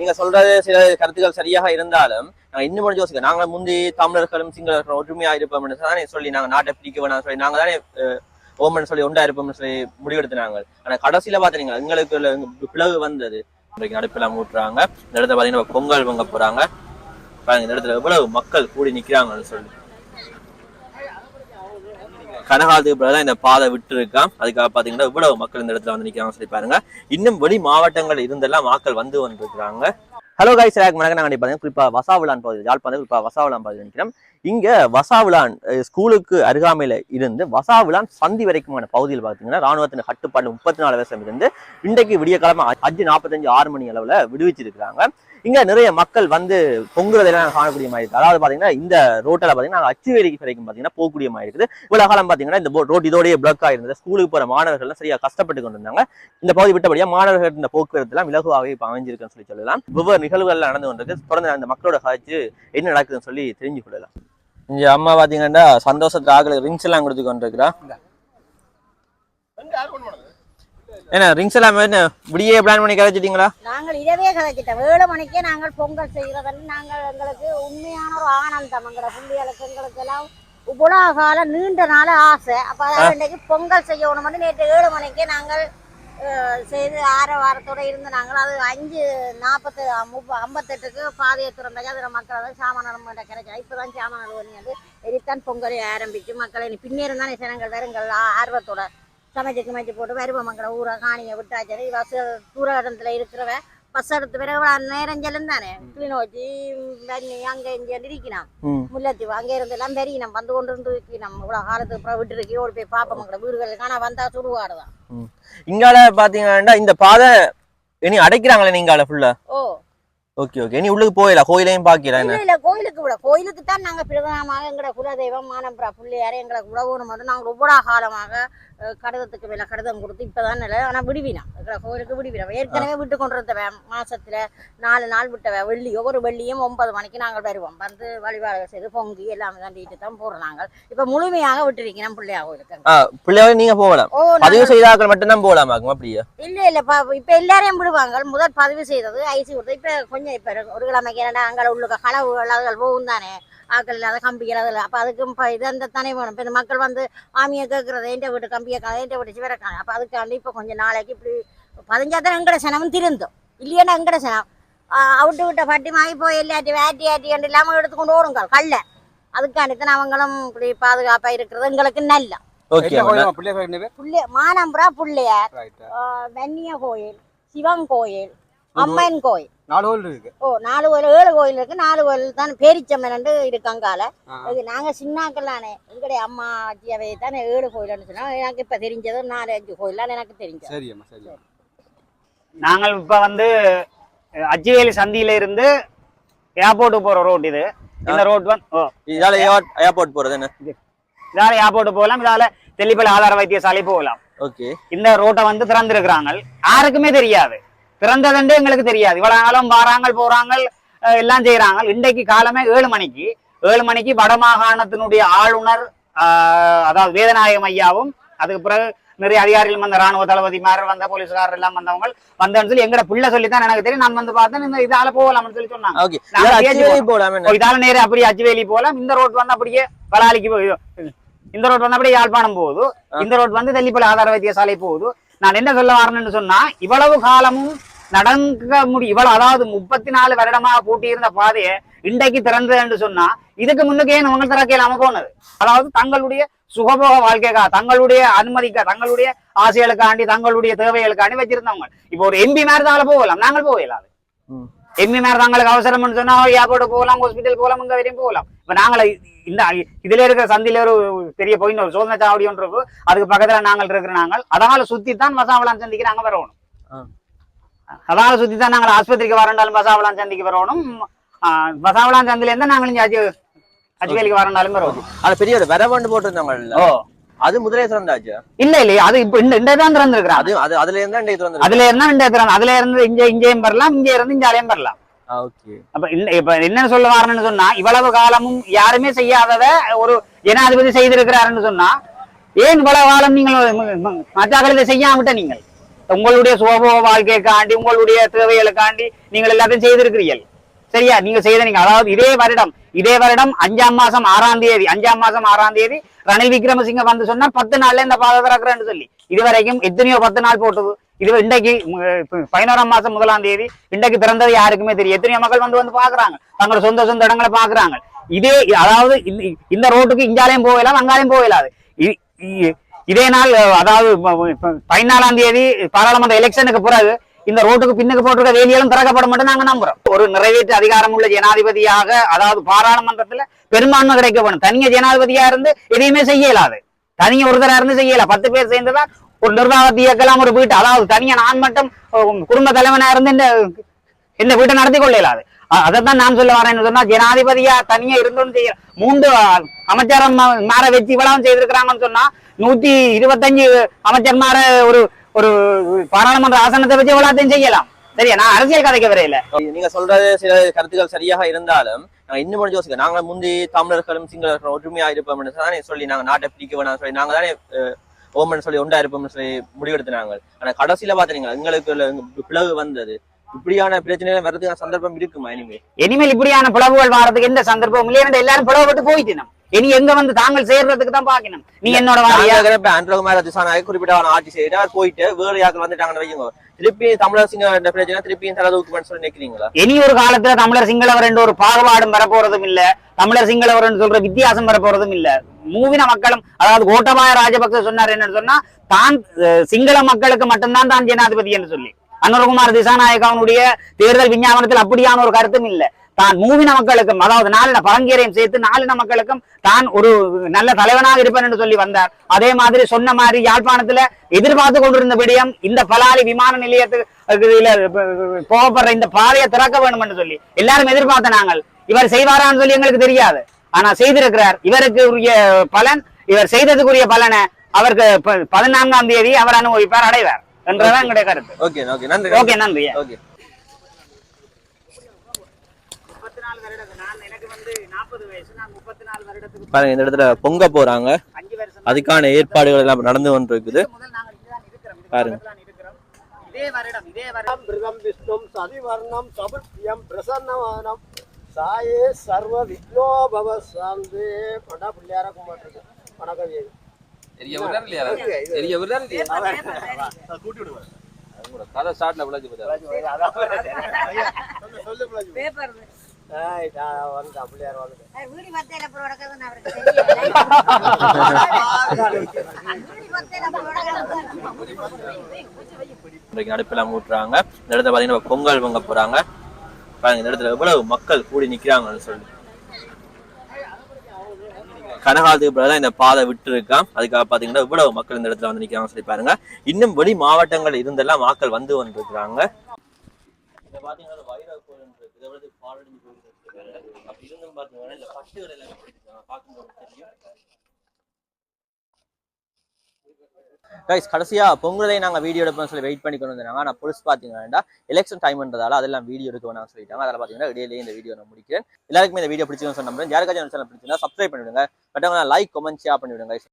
நீங்க சொல்றது சில கருத்துக்கள் சரியாக இருந்தாலும் நாங்க இன்னும் கொஞ்சம் யோசிக்க நாங்க முந்தி தமிழர்களும் சிங்களர்களும் ஒற்றுமையா இருப்போம்னு தானே சொல்லி நாங்க நாட்டை பிடிக்க வேணாம் சொல்லி நாங்க தானே ஓமன் சொல்லி ஒண்டா இருப்போம்னு சொல்லி முடிவெடுத்தினாங்க ஆனா கடைசியில பாத்தீங்கன்னா எங்களுக்கு பிளவு வந்தது. இன்றைக்கு நடுப்பெல்லாம் ஊட்டுறாங்க. இந்த இடத்துல பாத்தீங்கன்னா பொங்கல் பொங்க போறாங்க. பாருங்க இந்த இடத்துல எவ்வளவு மக்கள் கூடி நிக்கிறாங்கன்னு சொல்லி. கனகாலத்துக்கு பிறகுதான் இந்த பாதை விட்டு இருக்கான் அதுக்காக பாத்தீங்கன்னா இவ்வளவு மக்கள் இந்த இடத்துல வந்து நிக்கிறாங்க சொல்லி பாருங்க. இன்னும் வெளி மாவட்டங்கள் இருந்தெல்லாம் மக்கள் வந்து கொண்டிருக்கிறாங்க. ஹலோ கைஸ் ரேக் வணக்கம். நாங்கள் பார்த்தீங்கன்னா குறிப்பா வசாவிலான் பகுதி யாழ்ப்பாணம் குறிப்பா வசாவிலான் பகுதி நினைக்கிறோம். இங்கே வசாவிலான் ஸ்கூலுக்கு அருகாமையில் இருந்து வசாவிலான் சந்தி வரைக்குமான பகுதியில் பார்த்தீங்கன்னா ராணுவத்தின் கட்டுப்பாடு முப்பத்தி நாலு வருஷம் இருந்து இன்றைக்கு விடிய கிழமை அஞ்சு நாற்பத்தஞ்சு ஆறு மணி அளவில் விடுவிச்சிருக்கிறாங்க. இங்க நிறைய மக்கள் வந்து பொங்குறதெல்லாம் காணக்கூடிய மாதிரி இருக்கு. அதாவது பாத்தீங்கன்னா இந்த ரோட்டில் பாத்தீங்கன்னா அச்சு அச்சுவேலிக்கு வரைக்கும் பாத்தீங்கன்னா போகக்கூடிய மாதிரி இருக்குது. இவ்வளவு காலம் பாத்தீங்கன்னா இந்த ரோட் இதோடய பிளாக் ஆயிருந்தது. ஸ்கூலுக்கு போற மாணவர்கள் எல்லாம் சரியா கஷ்டப்பட்டு கொண்டு இருந்தாங்க இந்த பகுதி விட்டபடியா மாணவர்கள் இந்த போக்குவரத்து எல்லாம் இலகுவாகவே அமைஞ்சிருக்குன்னு சொல்லி சொல்லலாம். வெவ்வேறு நிகழ்வுகள் எல்லாம் நடந்து கொண்டிருக்கு. தொடர்ந்து அந்த மக்களோட காய்ச்சி என்ன நடக்குதுன்னு சொல்லி தெரிஞ்சு கொள்ளலாம். இங்க அம்மா பாத்தீங்கன்னா சந்தோஷத்துக்கு ஆகல. ரிங்ஸ் எல்லாம் கொடுத்து கொண்டிருக்கிறா. என்ன ரிங்ஸ் எல்லாம் என்ன விடியே பிளான் பண்ணி கதைச்சிட்டீங்களா நாங்கள் இரவே கதைச்சிட்டோம் ஏழு மணிக்கே நாங்கள் பொங்கல் செய்கிறதன்னு நாங்கள் எங்களுக்கு உண்மையான ஒரு ஆனந்தம் எங்களை பிள்ளைகளுக்கு எங்களுக்கு எல்லாம் இவ்வளோ காலம் நீண்ட நாள் ஆசை. அப்போ அதாவது இன்றைக்கு பொங்கல் செய்யணும்னு நேற்று ஏழு மணிக்கே நாங்கள் செய்து ஆற வாரத்தோட இருந்து நாங்கள் அது அஞ்சு நாற்பத்து ஐம்பத்தெட்டுக்கு பாதையை திறந்தாங்க அதில் மக்கள் வந்து சாமான் கிடைச்சா இப்போ தான் சாமான் வந்து எரித்தான் பொங்கலை ஆரம்பிச்சு. மக்களை பின்னேறும் தானே ஜனங்கள் வருங்கள் ஆர்வத்தோட. சமைச்சு கிமைச்சு போட்டு வருவோம் மக்களை ஊரை காணியை விட்டாச்சு. பஸ் தூர இடத்துல இருக்கிறவ பஸ் எடுத்து பிறகு நேரம் தானே கிளிநொச்சி தண்ணி அங்கே இங்கே இருக்கணும் முல்லைத்தீவு அங்கே இருந்து எல்லாம் பெரியணும் வந்து கொண்டு இருந்து இருக்கணும் இவ்வளோ காலத்துக்கு அப்புறம் விட்டு இருக்கி. ஓடி போய் பார்ப்போம் மக்களை வீடுகளுக்கு. ஆனால் வந்தால் சுடுவாடு தான் இங்கால பாத்தீங்கன்னா இந்த பாதை இனி அடைக்கிறாங்களே நீங்கால ஃபுல்லா ஓ. ஓகே ஓகே இனி உள்ளுக்கு போயிடலாம் கோயிலையும் பாக்கல இல்ல கோயிலுக்கு விட கோயிலுக்கு தான் நாங்க பிரதானமாக எங்கட குலதெய்வம் மானம்பரா பிள்ளையாரே எங்களை உழவுணும் வந்து நாங்கள் ஒவ்வொரு காலமாக கடிதத்துக்கு மேல கடிதம் கொடுத்து இப்பதான் இல்லை ஆனா விடுவினோம். எங்களை கோயிலுக்கு விடுவினோம். ஏற்கனவே விட்டு கொண்டு இருந்தவ மாசத்துல நாலு நாள் விட்டவ வெள்ளி ஒவ்வொரு வெள்ளியும் ஒன்பது மணிக்கு நாங்கள் வருவோம். வந்து வழிபாடு செய்து பொங்கி எல்லாமே தண்டிட்டு தான் போறோம் நாங்கள். இப்ப முழுமையாக விட்டுருக்கிறோம் பிள்ளையா கோயிலுக்கு. பிள்ளையாவே நீங்க போகலாம். பதிவு செய்தாக்கள் மட்டும்தான் போகலாமாக்கும் அப்படியா? இல்ல இல்ல இப்ப எல்லாரையும் விடுவாங்க. முதல் பதிவு செய்தது ஐசி கொடுத்து இப்ப கொஞ்சம் இப்ப ஒரு கிழமைக்கு என்னடா அங்கே உள்ள களவுகள் அதுகள் போகும் தானே? ஆக்கள் இல்லாத கம்பிகள் அதில் அப்போ அதுக்கும் இப்போ இது அந்த தானே வேணும். இப்போ இந்த மக்கள் வந்து ஆமியை கேட்கறது எந்த வீட்டு கம்பியை கா எந்த வீட்டு சிவரக்கான அப்போ அதுக்காண்டி இப்போ கொஞ்சம் நாளைக்கு இப்படி பதிஞ்சா தான் எங்கட சனமும் திருந்தும். இல்லையானா எங்கட சனம்? அவுட்டு விட்ட பட்டி மாறி போய் எல்லாட்டி வேட்டி ஆட்டி கண்டு இல்லாமல் எடுத்துக்கொண்டு ஓடுங்க கல்ல அதுக்காண்டி தான் அவங்களும் இப்படி பாதுகாப்பாக இருக்கிறது எங்களுக்கு நல்ல. ஓகே புள்ளை மானம்புரா பிள்ளையார். வெண்ணிய கோயில் சிவன் கோயில் அம்மன் கோயில். நாலு ஹோல் இருக்கு. ஓ நாலு கோயில் ஏழு கோயில் இருக்கு. நாலு கோயில் தான் பேரிச்சம்மன் இருக்கு அங்கால. நாங்க சின்னாக்கள்லானே. எங்களுடைய அம்மா அச்சியவை தானே ஏழு கோயில்னு சொன்னா எனக்கு இப்ப தெரிஞ்சது நாலு அஞ்சு கோயில் எனக்கு தெரிஞ்சது. சரி அம்மா சரி. நாங்கள் இப்ப வந்து அச்சிவேலி சந்தியில இருந்து ஏர்போர்ட்டுக்கு போற ரோட் இது. இந்த ரோட் வந்து ஓ. இதால ஏர்போர்ட் போறது என்ன? இதால ஏர்போர்ட் போகலாம் இதால தெல்லிப்பள்ளி ஆதார வைத்தியசாலை போகலாம். ஓகே. இந்த ரோட்டை வந்து திறந்திருக்கிறாங்க. யாருக்குமே தெரியாது. திறந்ததுண்டு எங்களுக்கு தெரியாது. இவ்வளவு நாளும் வாராங்க போறாங்க எல்லாம் செய்யறாங்க இன்றைக்கு காலமே ஏழு மணிக்கு. ஏழு மணிக்கு வடமாகாணத்தினுடைய ஆளுநர் அதாவது வேதநாயகம் ஐயாவும் அதுக்கு பிறகு நிறைய அதிகாரிகள் வந்த ராணுவ தளபதிமார் வந்த போலீஸ்காரர் எல்லாம் வந்தவங்க வந்தேன்னு சொல்லி எங்கட பிள்ளை சொல்லித்தான் எனக்கு தெரியும். நான் வந்து பார்த்தேன் இந்த இதால போகலாம்னு சொல்லி சொன்னாங்க. இதால நேரா அப்படியே அச்சுவேலி போலாம் இந்த ரோட் வந்து அப்படியே பலாலிக்கு போய் இந்த ரோட் வந்து அப்படியே யாழ்ப்பாணம் போகுது. இந்த ரோட் வந்து தெல்லிப்பள்ளி ஆதார வைத்தியசாலை போகுது. நான் என்ன சொல்ல வரேன்னு சொன்னா இவ்வளவு காலமும் நடக்க முடியும் இவ்வளவு அதாவது முப்பத்தி நாலு வருடமாக பூட்டி இருந்த பாதையை இன்றைக்கு திறந்தது என்று சொன்னா இதுக்கு முன்னுக்கு அவங்க திறக்க இல்லாம போனது. அதாவது தங்களுடைய சுகபோக வாழ்க்கைக்காக தங்களுடைய அனுமதிக்க தங்களுடைய ஆசைகளுக்காண்டி தங்களுடைய தேவைகளுக்காண்டி வச்சிருந்தவங்க. இப்போ ஒரு எம்பி மாதிரி தான் போகலாம் நாங்கள் போகலாது. ம். எம்மி மேல தங்களுக்கு அவசரம்னு சொன்னா ஏர்போர்ட் போகலாம் ஹாஸ்பிட்டல் போகலாம் இங்க வரையும் போகலாம். இப்ப நாங்கள இந்த இதுல இருக்கிற சந்தில ஒரு பெரிய போய் ஒரு சோதனை சாவடி ஒன்று இருக்கு அதுக்கு பக்கத்துல நாங்கள் இருக்கிற நாங்கள் அதனால சுத்தி தான் மசாவளான் சந்திக்கு நாங்க வரணும். ஆ. அதனால சுத்தி தான் நாங்கள் ஆஸ்பத்திரிக்கு வரண்டாலும் மசாவளான் சந்திக்கு வரணும் மசாவளான் சந்தில இருந்தா நாங்கள் இங்க அஜி அஜ்வேலிக்கு வரண்டாலும் வரணும் அது பெரிய ஒரு வரவண்டு போட்டிருந்தாங்கல்ல ஓ. அது முதலே திறந்தாச்சு? இல்ல இல்லையே அது இப்ப இந்த இந்த தான் திறந்திருக்கிறான் அது அது அதுல இருந்தா இன்றைக்கு திறந்து அதுல இருந்தா இந்த திறன் அதுல இருந்து இங்க இங்கேயும் வரலாம் இங்க இருந்து இஞ்சாலையும் வரலாம் ஓகே. அப்ப இப்ப என்ன சொல்ல வரேன்னு சொன்னா இவ்வளவு காலமும் யாருமே செய்யாதத ஒரு ஜனாதிபதி செய்திருக்கிறாருன்னு சொன்னா ஏன் இவ்வளவு காலம் நீங்கள் இதை செய்யாம விட்ட நீங்கள் உங்களுடைய சுகபோக வாழ்க்கைக்காண்டி உங்களுடைய தேவைகளுக்காண்டி நீங்கள் எல்லாத்தையும் செய்திருக்கிறீர்கள். சரியா? நீங்க செய்த நீங்க அதாவது இதே வருடம் இதே வருடம் அஞ்சாம் மாசம் ஆறாம் தேதி அஞ்சாம் மாசம் ஆறாம் தேதி ரணில் விக்ரமசிங்க வந்து சொன்னா பத்து நாள்ல இந்த பாதை திறக்கிறேன்னு சொல்லி. இதுவரைக்கும் எத்தனையோ பத்து நாள் போட்டது. இது இன்றைக்கு பதினோராம் மாசம் முதலாம் தேதி இன்றைக்கு பிறந்தது யாருக்குமே தெரியும் எத்தனையோ மக்கள் வந்து வந்து பாக்குறாங்க. தங்களோட சொந்த சொந்த இடங்களை பாக்குறாங்க. இதே அதாவது இந்த- இந்த ரோட்டுக்கு இங்காலையும் போகலாம் அங்காலையும் போகலாது. இ- இதே நாள் அதாவது பதினாலாம் தேதி பாராளுமன்ற எலெக்ஷனுக்கு பிறகு இந்த ரோட்டுக்கு பின்னுக்கு போட்டிருக்க வேலியாலும் திறக்கப்பட மட்டும் நாங்க நம்புறோம். ஒரு நிறைவேற்று அதிகாரம் உள்ள ஜனாதிபதியாக அதாவது பாராளுமன்றத்துல பெரும்பான்மை கிடைக்க வேணும். தனிய ஜனாதிபதியா இருந்து எதையுமே செய்ய இயலாது தனிய ஒருத்தரா இருந்து செய்யல பத்து பேர் சேர்ந்துதான் ஒரு நிர்வாகத்தை இயக்கலாம் ஒரு வீட்டு. அதாவது தனியா நான் மட்டும் குடும்ப தலைவனா இருந்து இந்த இந்த வீட்டை நடத்தி கொள்ள இயலாது அதைத்தான் நான் சொல்ல வரேன்னு சொன்னா ஜனாதிபதியா தனியா இருந்தும் செய்ய மூன்று அமைச்சரம் மாற வச்சு இவ்வளவு செய்திருக்கிறாங்கன்னு சொன்னா நூத்தி இருபத்தஞ்சு அமைச்சர்மார ஒரு ஒரு பாராளுமன்ற ஆசனத்தை வச்சு இவ்வளோத்தையும் செய்யலாம். சரியா? நான் அரசியல் கதைக்க வரையில. நீங்க சொல்றது சில கருத்துக்கள் சரியாக இருந்தாலும் நாங்க இன்னும் கொஞ்சம் யோசிக்க நாங்க முந்தி தமிழர்களும் சிங்களர்களும் ஒற்றுமையா இருப்போம் தானே சொல்லி நாங்க நாட்டை பிரிக்க வேணாம் சொல்லி நாங்க தானே ஓமன் சொல்லி ஒன்றா இருப்போம்னு சொல்லி முடிவெடுத்தினாங்க ஆனா கடைசியில பாத்தீங்களா எங்களுக்கு பிளவு வந்தது. இப்படியான பிரச்சனை வர்றதுக்கான சந்தர்ப்பம் இருக்குமா இனிமே? இனிமேல் இப்படியான பிளவுகள் வாரதுக்கு எந்த சந்தர்ப்பம் இல்லையா எல்லாரும் பிளவுபட்டு போயிட்டணும் இனி எங்க வந்து தாங்கள் சேர்றதுக்கு தான் பாக்கணும் நீ என்னோட வாரியா? ஆண்ட்ரோகுமார திசாநாயக் குறிப்பிட்ட ஆட்சி செய்தார் போயிட்டு வேறு யாக்கள் வந்துட்டாங்கன்னு வைங்க திருப்பி தமிழர் சிங்க பிரச்சனை திருப்பியும் சொல்லி நினைக்கிறீங்களா இனி ஒரு காலத்துல தமிழர் சிங்களவர் என்ற ஒரு பாகுபாடும் வரப்போறதும் இல்ல. தமிழர் சிங்களவர் என்று சொல்ற வித்தியாசம் வரப்போறதும் இல்ல. மூவின மக்களும் அதாவது கோட்டபாய ராஜபக்ச சொன்னார் என்னன்னு சொன்னா தான் சிங்கள மக்களுக்கு மட்டும்தான் தான் ஜனாதிபதி என்று சொல்லி. அனுரகுமார் திசாநாயக் அவனுடைய தேர்தல் விஞ்ஞாபனத்தில் அப்படியான ஒரு கருத்தும் இல்ல. தான் மூவின மக்களுக்கும் அதாவது நாலின பழங்கீரையும் சேர்த்து நாலின மக்களுக்கும் தான் ஒரு நல்ல தலைவனாக இருப்பேன் என்று சொல்லி வந்தார். அதே மாதிரி சொன்ன மாதிரி யாழ்ப்பாணத்துல எதிர்பார்த்து கொண்டிருந்த விடயம் இந்த பலாலி விமான நிலையத்துக்கு போகப்படுற இந்த பாதையை திறக்க வேண்டும் என்று சொல்லி எல்லாரும் எதிர்பார்த்த நாங்கள். இவர் செய்வாரான்னு சொல்லி எங்களுக்கு தெரியாது. ஆனா செய்திருக்கிறார். இவருக்கு உரிய பலன் இவர் செய்ததுக்குரிய பலனை அவருக்கு பதினான்காம் தேதி அவர் அனுபவிப்பார் அடைவார். என்றதான் எங்களுடைய கருத்து. ஓகே ஓகே நன்றி ஓகே நன்றி. ஓகே முப்பத்தி நாலு வருடத்துக்கு நான் எனக்கு வந்து நாற்பது வயசு நான் முப்பத்தி நாலு வருடத்துக்கு பாருங்க இந்த இடத்துல பொங்க போறாங்க. அதுக்கான ஏற்பாடுகள் எல்லாம் நடந்து கொண்டு இருக்குது பாருங்க. சாயே சர்வ விக்னோபவ சாந்தே படா பிள்ளையார கும்பிட்டு வணக்கம் ஏது பெரிய விடுறாரு இல்லையா? பெரிய விடுறாரு இல்லையா? கதை ஸ்டார்ட்ல விளைஞ்சு சொல்லு வீடு பத்தையில உடக்கிறது அவருக்கு அடுப்பெல்லாம் ஊட்டுறாங்க. இந்த இடத்துல பாத்தீங்கன்னா பொங்கல் பொங்க போறாங்க. பாருங்க இந்த இடத்துல எவ்வளவு மக்கள் கூடி நிக்கிறாங்கன்னு சொல்லி. கனகாலத்துக்கு பிறகுதான் இந்த பாதை விட்டு இருக்கான் அதுக்காக பாத்தீங்கன்னா இவ்வளவு மக்கள் இந்த இடத்துல வந்து நிக்கிறாங்க சொல்லி பாருங்க. இன்னும் வெளி மாவட்டங்கள் இருந்தெல்லாம் மக்கள் வந்து கொண்டிருக்கிறாங்க. இங்க பாத்தீங்கன்னா இந்த வைரவ கோயில் இருக்கு இதை போயிருந்தது வேற அப்படி இருந்தும் பாத்தீங்கன்னா இந்த பட்டுகள் எல்லாம் வச்சிருக்காங்க. பார்க்கும்போது தெரியும். கைஸ் கடைசியா பொங்கலை நாங்க வீடியோ எடுப்போம்னு சொல்லி வெயிட் பண்ணி கொண்டு வந்தாங்க ஆனா புதுசு பாத்தீங்கன்னா எலெக்ஷன் டைம்ன்றதால அதெல்லாம் வீடியோ எடுக்க வேணாம்னு சொல்லிட்டாங்க. அதில் பாத்தீங்கன்னா இடையிலேயே இந்த வீடியோ நான் முடிக்கிறேன். எல்லாருக்குமே இந்த வீடியோ பிடிச்சிருன்னு சொன்ன நம்புறேன். யாருக்காச்சும் சேனல் பிடிச்சிருந்தா சப்ஸ்கிரைப் பண்ணிவிடுங்க. பட் லைக் கமெண்ட் ஷேர் பண்ணிவிடுங்க.